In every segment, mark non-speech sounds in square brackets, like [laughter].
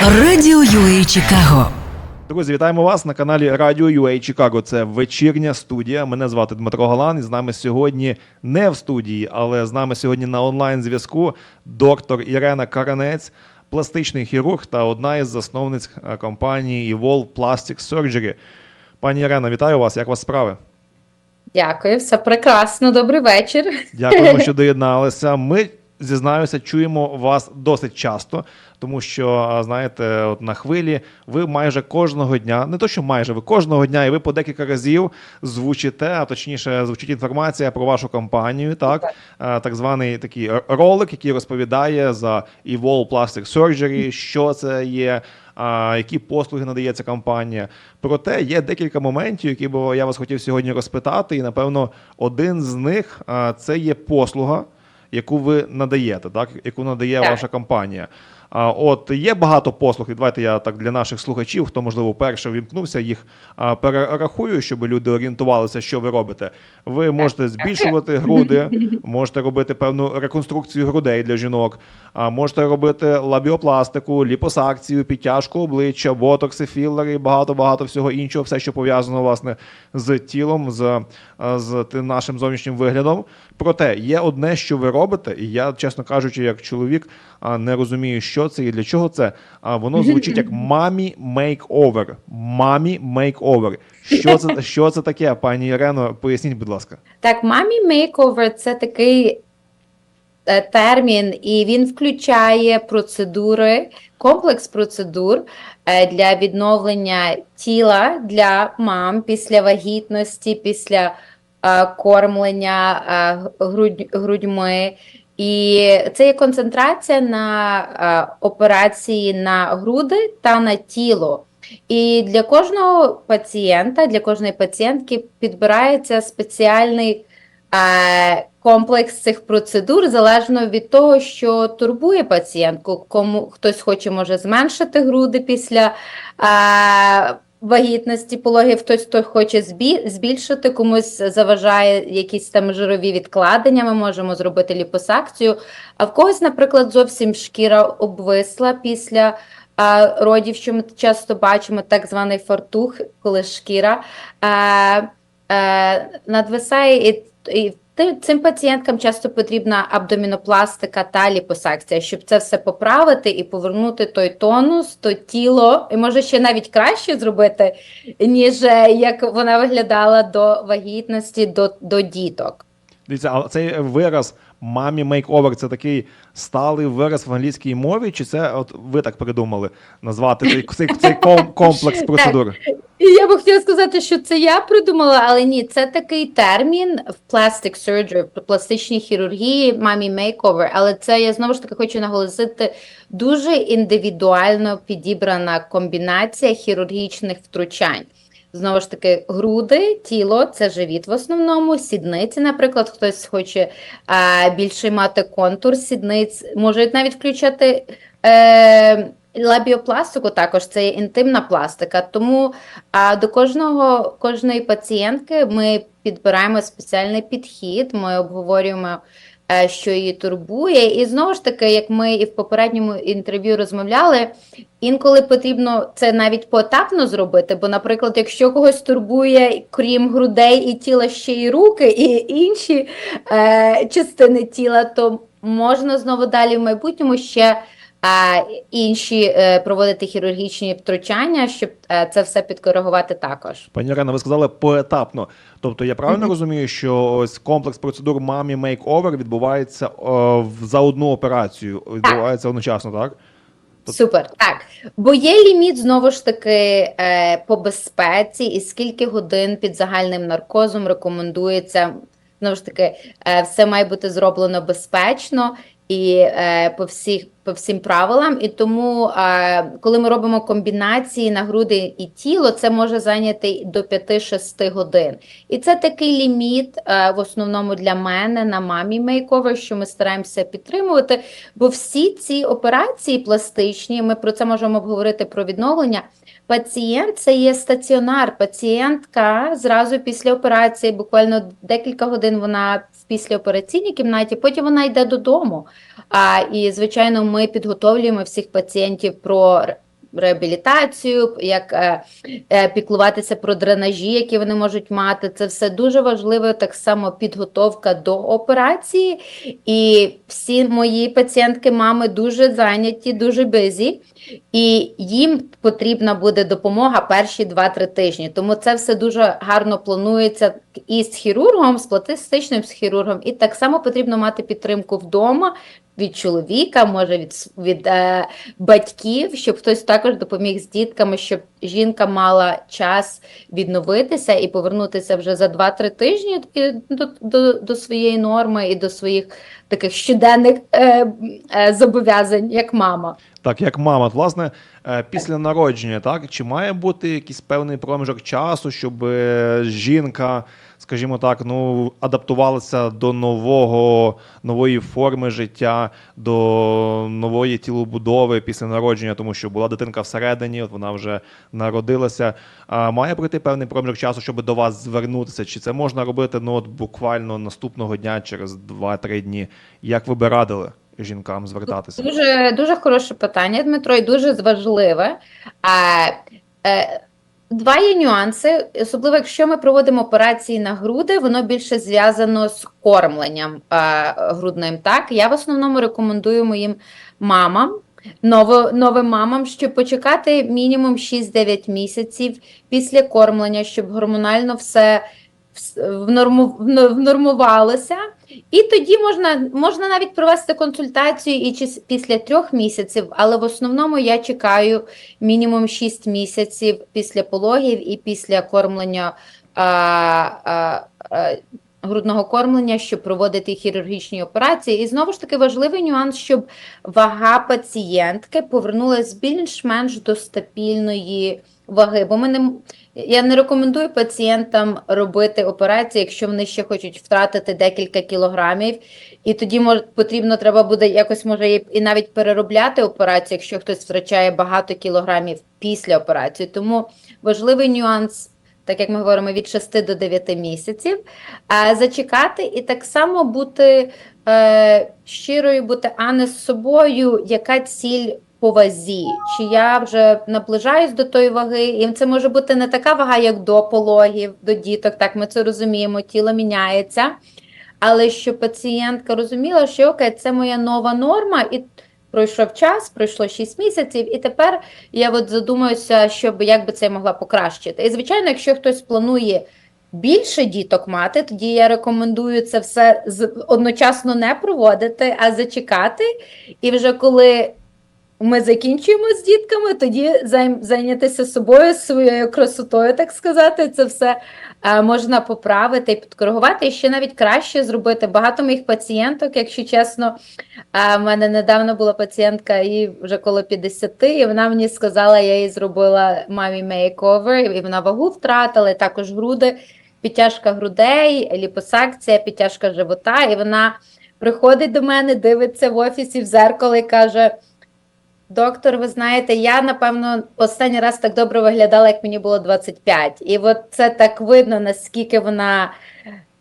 Радіо UA Чикаго. Друзі, вітаємо вас на каналі Радіо UA Чикаго. Це вечірня студія. Мене звати Дмитро Галан. І з нами сьогодні не в студії, але з нами сьогодні на онлайн зв'язку доктор Ірена Каранець, пластичний хірург та одна із засновниць компанії Evolve Plastic Surgery. Пані Ірена, вітаю вас. Як у вас справи? Дякую, все прекрасно. Добрий вечір. Дякуємо, що [laughs] доєдналися. Ми зізнаюся, чуємо вас досить часто, тому що знаєте, от на хвилі ви майже кожного дня, не то що майже ви кожного дня, і ви по декілька разів звучите, а точніше, звучить інформація про вашу компанію, так, так званий такий ролик, який розповідає за Evolve Plastic Surgery, що це є. Які послуги надає ця компанія. Проте є декілька моментів, які би я вас хотів сьогодні розпитати, і напевно один з них це є послуга, яку ви надаєте, так яку надає Так. ваша компанія. От є багато послуг, і давайте я так для наших слухачів, хто можливо вперше вімкнувся, їх перерахую, щоб люди орієнтувалися, що ви робите. Ви можете збільшувати груди, можете робити певну реконструкцію грудей для жінок, а можете робити лабіопластику, ліпосакцію, підтяжку обличчя, ботокси, філери, і багато багато всього іншого, все, що пов'язано власне з тілом, з, з тим нашим зовнішнім виглядом. Проте є одне, що ви робите, і я, чесно кажучи, як чоловік не розумію, що це і для чого це. А воно звучить як мамі мейк-овер. Мамі мейк-овер. Що це, [laughs] що це таке, пані Ірено? Поясніть, будь ласка. Так, мамі мейковер це такий е, термін, і він включає процедури, комплекс процедур е, для відновлення тіла для мам після вагітності, після е, кормлення грудь, грудьми. І це є концентрація на е, операції на груди та на тіло. І для кожного пацієнта, для кожної пацієнтки підбирається спеціальний е, комплекс цих процедур залежно від того, що турбує пацієнтку. Кому хтось хоче може зменшити груди після е, вагітності пологів, хтось хто хоче збільшити, комусь заважає якісь там жирові відкладення. Ми можемо зробити ліпосакцію. А в когось, наприклад, зовсім шкіра обвисла після родів, що ми часто бачимо, так званий фартух, коли шкіра е, е, надвисає, і, і цим пацієнткам часто потрібна абдомінопластика та ліпосакція, щоб це все поправити і повернути той тонус, то тіло, і може ще навіть краще зробити, ніж е, як вона виглядала до вагітності, до, до діток. Дивіться, а цей вираз мамі мейк-овер це такий сталий вираз в англійській мові, чи це от ви так придумали назвати цей, цей, цей комплекс процедур? І я би хотіла сказати, що це я придумала, але ні, це такий термін в plastic surgery, в пластичній хірургії, мамі мейковер. Але це я знову ж таки хочу наголосити дуже індивідуально підібрана комбінація хірургічних втручань. Знову ж таки, груди, тіло це живіт в основному, сідниці, наприклад, хтось хоче а, більше мати контур сідниць, можуть навіть включати. Е, Лабіопластику також це є інтимна пластика, тому а, до кожного кожної пацієнтки ми підбираємо спеціальний підхід, ми обговорюємо, е, що її турбує. І знову ж таки, як ми і в попередньому інтерв'ю розмовляли, інколи потрібно це навіть поетапно зробити. Бо, наприклад, якщо когось турбує, крім грудей і тіла, ще й руки, і інші е, частини тіла, то можна знову далі в майбутньому ще інші е, проводити хірургічні втручання, щоб е, це все підкоригувати також. Пані Ірена, ви сказали поетапно. Тобто я правильно розумію, що ось комплекс процедур мамі мейк-овер відбувається о, в- за одну операцію, відбувається одночасно, так? Тобто- Супер, так. Бо є ліміт знову ж таки е, по безпеці, і скільки годин під загальним наркозом рекомендується. Знову ж таки, е, все має бути зроблено безпечно і е, по всіх по всім правилам. І тому, е, коли ми робимо комбінації на груди і тіло, це може зайняти до 5-6 годин. І це такий ліміт в основному для мене на мамі мейковер, що ми стараємося підтримувати. Бо всі ці операції пластичні, ми про це можемо обговорити про відновлення. Пацієнт це є стаціонар. Пацієнтка зразу після операції, буквально декілька годин вона в післяопераційній кімнаті, потім вона йде додому. А, і, звичайно, ми підготовлюємо всіх пацієнтів про реабілітацію, як е, е, піклуватися про дренажі, які вони можуть мати. Це все дуже важливо, так само підготовка до операції. І всі мої пацієнтки, мами дуже зайняті, дуже бизі, і їм потрібна буде допомога перші 2-3 тижні. Тому це все дуже гарно планується і з хірургом, з пластичним хірургом, і так само потрібно мати підтримку вдома. Від чоловіка, може від, від е, батьків, щоб хтось також допоміг з дітками, щоб жінка мала час відновитися і повернутися вже за 2-3 тижні до, до, до своєї норми і до своїх таких щоденних е, е, зобов'язань, як мама. Так, як мама, власне, е, після народження, так чи має бути якийсь певний проміжок часу, щоб е, жінка, скажімо так, ну адаптувалася до нового нової форми життя, до нової тілобудови після народження, тому що була дитинка всередині, от вона вже народилася. А має пройти певний проміжок часу, щоб до вас звернутися? Чи це можна робити ну от буквально наступного дня через 2-3 дні? Як ви би радили жінкам звертатися? Дуже дуже хороше питання, Дмитро, і дуже важливе. А, е, Два є нюанси, особливо якщо ми проводимо операції на груди, воно більше зв'язано з кормленням е, грудним. Так, я в основному рекомендую моїм мамам, ново, новим мамам, щоб почекати мінімум 6-9 місяців після кормлення, щоб гормонально все внормувалося. І тоді можна, можна навіть провести консультацію і після трьох місяців, але в основному я чекаю мінімум 6 місяців після пологів і після кормлення а, а, а, грудного кормлення, щоб проводити хірургічні операції. І знову ж таки важливий нюанс, щоб вага пацієнтки повернулася більш-менш до стабільної ваги. Бо ми не, я не рекомендую пацієнтам робити операції, якщо вони ще хочуть втратити декілька кілограмів. І тоді може потрібно треба буде якось може і- навіть переробляти операцію, якщо хтось втрачає багато кілограмів після операції. Тому важливий нюанс, так як ми говоримо, від 6 до 9 місяців, а зачекати і так само бути е, щирою, бути а не з собою, яка ціль по вазі, чи я вже наближаюсь до тої ваги, і це може бути не така вага, як до пологів, до діток. Так, ми це розуміємо, тіло міняється. Але щоб пацієнтка розуміла, що окей, це моя нова норма, і пройшов час, пройшло 6 місяців, і тепер я от задумаюся, щоб як би це могла покращити. І звичайно, якщо хтось планує більше діток мати, тоді я рекомендую це все одночасно не проводити, а зачекати. І вже коли ми закінчуємо з дітками, тоді зайнятися собою, своєю красотою, так сказати, це все е, можна поправити і підкоригувати. І ще навіть краще зробити. Багато моїх пацієнток, якщо чесно, е, в мене недавно була пацієнтка, їй вже коло 50, і вона мені сказала, я їй зробила мамі мейковер, і вона вагу втратила, і також груди, підтяжка грудей, ліпосакція, підтяжка живота, і вона приходить до мене, дивиться в офісі в зеркало і каже. Доктор, ви знаєте, я напевно останній раз так добре виглядала, як мені було 25. І от це так видно, наскільки вона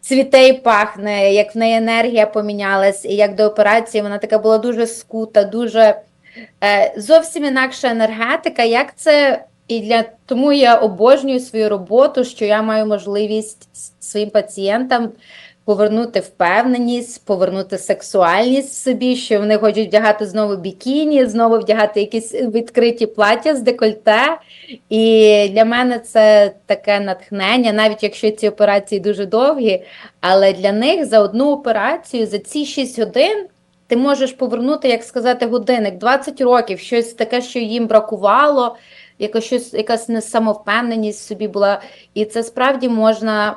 цвіте і пахне, як в неї енергія помінялась, і як до операції вона така була дуже скута, дуже е, зовсім інакша енергетика. Як це і для тому я обожнюю свою роботу, що я маю можливість своїм пацієнтам повернути впевненість, повернути сексуальність в собі, що вони хочуть вдягати знову бікіні, знову вдягати якісь відкриті плаття з декольте. І для мене це таке натхнення, навіть якщо ці операції дуже довгі, але для них за одну операцію, за ці 6 годин. Ти можеш повернути, як сказати, годинник 20 років, щось таке, що їм бракувало, якось якась несамовпевненість в собі була. І це справді можна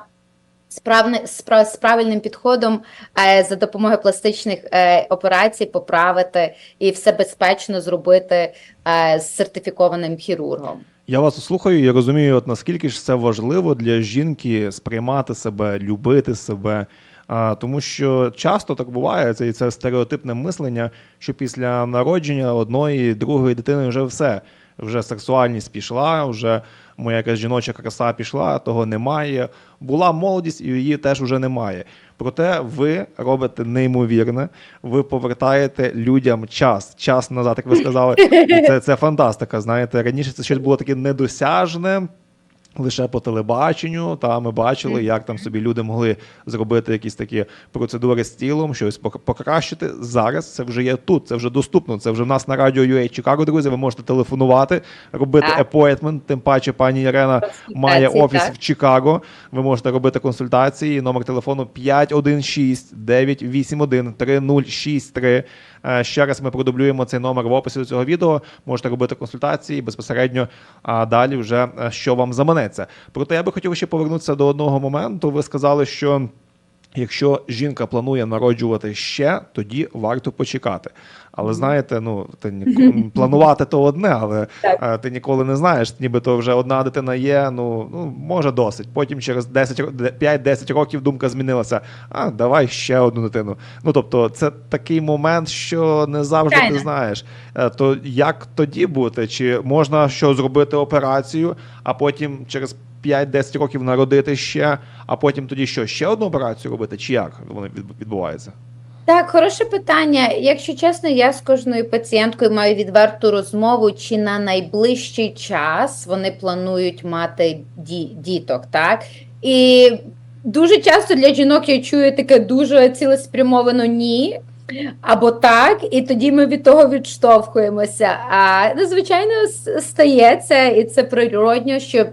з правильним підходом е, за допомогою пластичних е, операцій поправити і все безпечно зробити е, з сертифікованим хірургом. Я вас слухаю і розумію, от наскільки ж це важливо для жінки сприймати себе, любити себе. А, тому що часто так буває, це, і це стереотипне мислення, що після народження одної, другої дитини вже все. вже сексуальність пішла, вже моя якась жіноча краса пішла, того немає. Була молодість, і її теж уже немає. Проте ви робите неймовірне, ви повертаєте людям час, час назад, як ви сказали. І [laughs] це, це фантастика. Знаєте, раніше це щось було таке недосяжне. Лише по телебаченню, та ми бачили, як там собі люди могли зробити якісь такі процедури з тілом, щось пок- покращити. Зараз це вже є тут, це вже доступно. Це вже в нас на радіо UA Чикаго, друзі. Ви можете телефонувати, робити appointment. Тим паче, пані Ірена має офіс так. в Чикаго. Ви можете робити консультації. Номер телефону 516 981 3063. Е, Ще раз ми продублюємо цей номер в описі до цього відео. Можете робити консультації безпосередньо, а далі вже е, що вам заманеться. Проте я би хотів ще повернутися до одного моменту. Ви сказали, що. Якщо жінка планує народжувати ще, тоді варто почекати. Але знаєте, ну ти ні- [laughs] планувати то одне, але Так. е, ти ніколи не знаєш, нібито вже одна дитина є. Ну ну може досить. Потім через 10, 5-10 років думка змінилася. А давай ще одну дитину. Ну тобто, це такий момент, що не завжди ти знаєш. Е, То як тоді бути? Чи можна що зробити операцію, а потім через 5-10 років народити ще, а потім тоді що, ще одну операцію робити? Чи як воно від- відбувається? Так, хороше питання. Якщо чесно, я з кожною пацієнткою маю відверту розмову, чи на найближчий час вони планують мати ді- діток, так? І дуже часто для жінок я чую таке дуже цілеспрямовано ні. Або так, і тоді ми від того відштовхуємося. А ну, звичайно, стається, і це природньо, що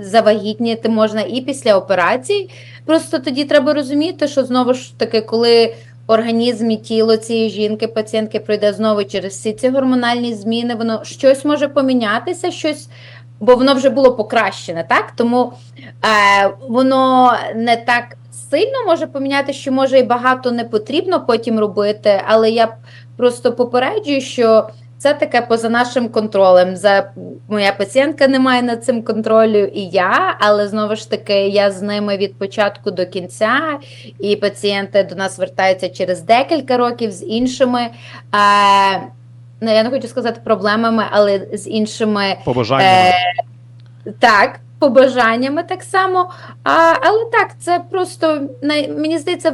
завагітніти можна і після операцій. Просто тоді треба розуміти, що знову ж таки, коли організм і тіло цієї жінки, пацієнтки пройде знову через всі ці гормональні зміни, воно щось може помінятися, щось, бо воно вже було покращене, так? Тому е, воно не так сильно може поміняти, що може і багато не потрібно потім робити, але я просто попереджую, що це таке поза нашим контролем. За моя пацієнтка не має над цим контролю, і я, але знову ж таки, я з ними від початку до кінця, і пацієнти до нас вертаються через декілька років з іншими. Е, ну, я не хочу сказати проблемами, але з іншими побажаннями. Е, так, побажаннями так само. А, але так, це просто най, мені здається,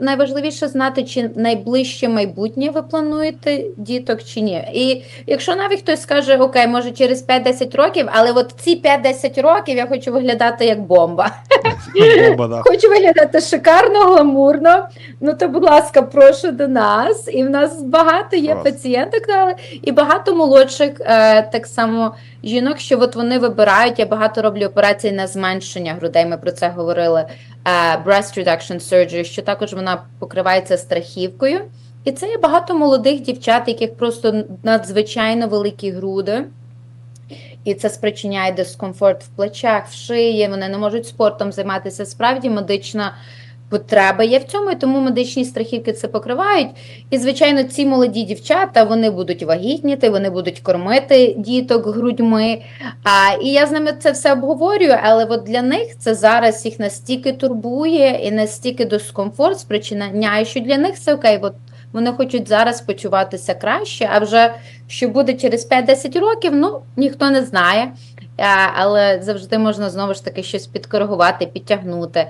найважливіше знати, чи найближче майбутнє ви плануєте діток чи ні. І якщо навіть хтось скаже, окей, може через 5-10 років, але от ці 5-10 років я хочу виглядати як бомба. Бомба, да. [laughs] Хочу виглядати шикарно, гламурно. Ну то, будь ласка, прошу до нас. І в нас багато є Клас. пацієнток, але і багато молодших е, так само жінок, що от вони вибирають. Я багато роблю операцій на зменшення грудей. Ми про це говорили. Е, breast reduction surgery, що також вона покривається страхівкою. І це є багато молодих дівчат, яких просто надзвичайно великі груди. І це спричиняє дискомфорт в плечах, в шиї, вони не можуть спортом займатися. Справді медична потреба є в цьому, і тому медичні страхівки це покривають. І, звичайно, ці молоді дівчата вони будуть вагітніти, вони будуть кормити діток грудьми. А, і я з ними це все обговорюю, але от для них це зараз їх настільки турбує і настільки дискомфорт спричиняє, що для них це окей. От вони хочуть зараз почуватися краще, а вже що буде через 5-10 років, ну ніхто не знає. Але завжди можна знову ж таки щось підкоригувати, підтягнути,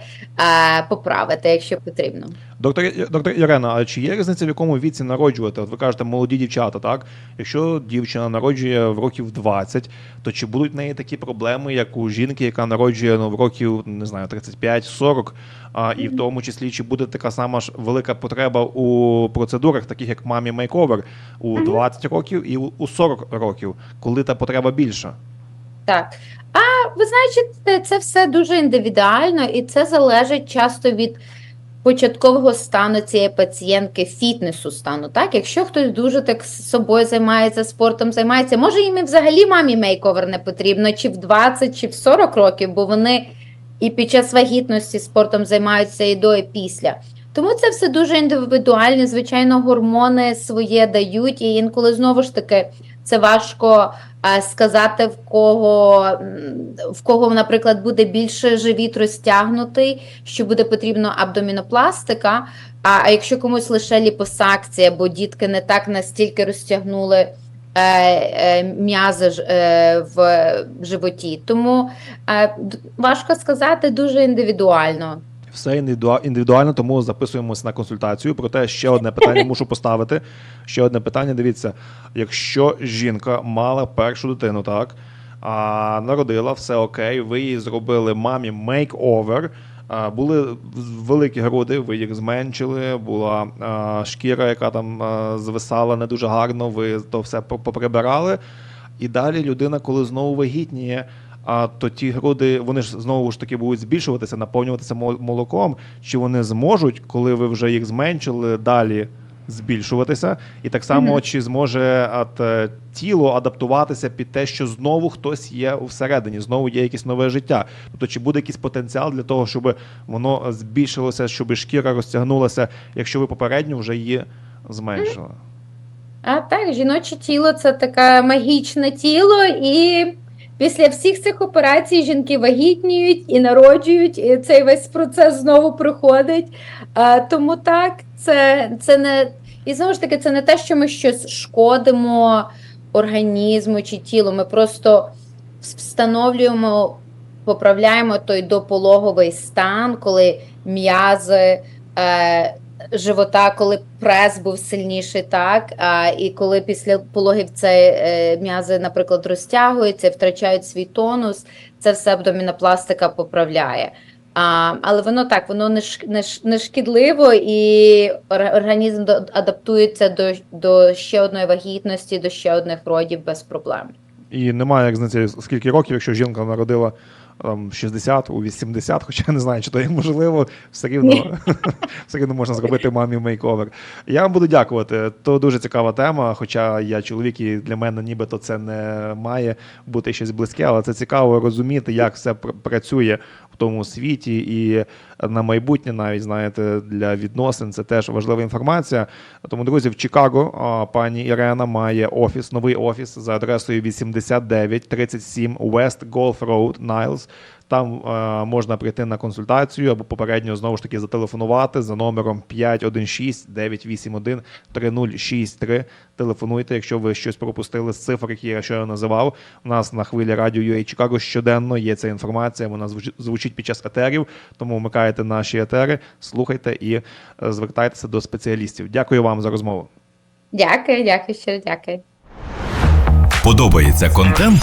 поправити, якщо потрібно. Доктор, доктор Ірена, а чи є різниця в якому віці народжувати? От ви кажете, молоді дівчата, так? Якщо дівчина народжує в років 20, то чи будуть в неї такі проблеми, як у жінки, яка народжує ну, в років не знаю, 35-40, а, і в тому числі чи буде така сама ж велика потреба у процедурах, таких як мамі мейковер, у 20 років і у 40 років, коли та потреба більша? Так. А ви знаєте, це все дуже індивідуально, і це залежить часто від початкового стану цієї пацієнтки, фітнесу стану. Так, якщо хтось дуже так з собою займається спортом, займається, може їм і взагалі мамі мейковер не потрібно, чи в 20, чи в 40 років, бо вони і під час вагітності спортом займаються і до, і після. Тому це все дуже індивідуально. Звичайно, гормони своє дають, і інколи знову ж таки це важко сказати, в кого, в кого, наприклад, буде більше живіт розтягнутий, що буде потрібно абдомінопластика. А, якщо комусь лише ліпосакція, бо дітки не так настільки розтягнули е, м'язи ж, е, в животі. Тому е, важко сказати дуже індивідуально. Все індивідуа- індивідуально, тому записуємося на консультацію. Проте ще одне питання мушу поставити. Ще одне питання. Дивіться, якщо жінка мала першу дитину, так а народила, все окей, ви їй зробили мамі мейк-овер. Були великі груди, ви їх зменшили, була а, шкіра, яка там а, звисала не дуже гарно, ви то все поприбирали. І далі людина, коли знову вагітніє, а то ті груди, вони ж знову ж таки будуть збільшуватися, наповнюватися молоком. Чи вони зможуть, коли ви вже їх зменшили, далі збільшуватися? І так само, Мгм. чи зможе от, тіло адаптуватися під те, що знову хтось є всередині, знову є якесь нове життя? Тобто, чи буде якийсь потенціал для того, щоб воно збільшилося, щоб шкіра розтягнулася, якщо ви попередньо вже її зменшили? А так, жіноче тіло це таке магічне тіло, і після всіх цих операцій жінки вагітніють і народжують, і цей весь процес знову проходить. А, тому так, це, це не і знову ж таки, це не те, що ми щось шкодимо організму чи тілу. Ми просто встановлюємо, поправляємо той допологовий стан, коли м'язи. Е, живота, коли прес був сильніший, так а, і коли після пологів це е, м'язи, наприклад, розтягуються, втрачають свій тонус, це все абдомінопластика поправляє. А, але воно так, воно не, не, не шкідливо, і організм до- адаптується до, до ще одної вагітності, до ще одних родів без проблем. І немає як знати, скільки років, якщо жінка народила там 60 у 80, хоча я не знаю, чи то є можливо, все рівно, [laughs] все рівно можна зробити мамі мейковер. Я вам буду дякувати. То дуже цікава тема. Хоча я чоловік, і для мене нібито це не має бути щось близьке, але це цікаво розуміти, як все пр- працює в тому світі, і на майбутнє, навіть знаєте, для відносин це теж важлива інформація. Тому, друзі, в Чикаго пані Ірена має офіс, новий офіс за адресою 8937 West Golf Road, Niles. Там е, можна прийти на консультацію або попередньо знову ж таки зателефонувати за номером 516-981-3063. Телефонуйте, якщо ви щось пропустили з цифр, які я щойно називав. У нас на хвилі радіо UA Чикаго щоденно є ця інформація. Вона звучить- звучить під час етерів, тому вмикайте наші етери, слухайте і е, звертайтеся до спеціалістів. Дякую вам за розмову. Дякую, дякую, щиро дякую. Подобається контент?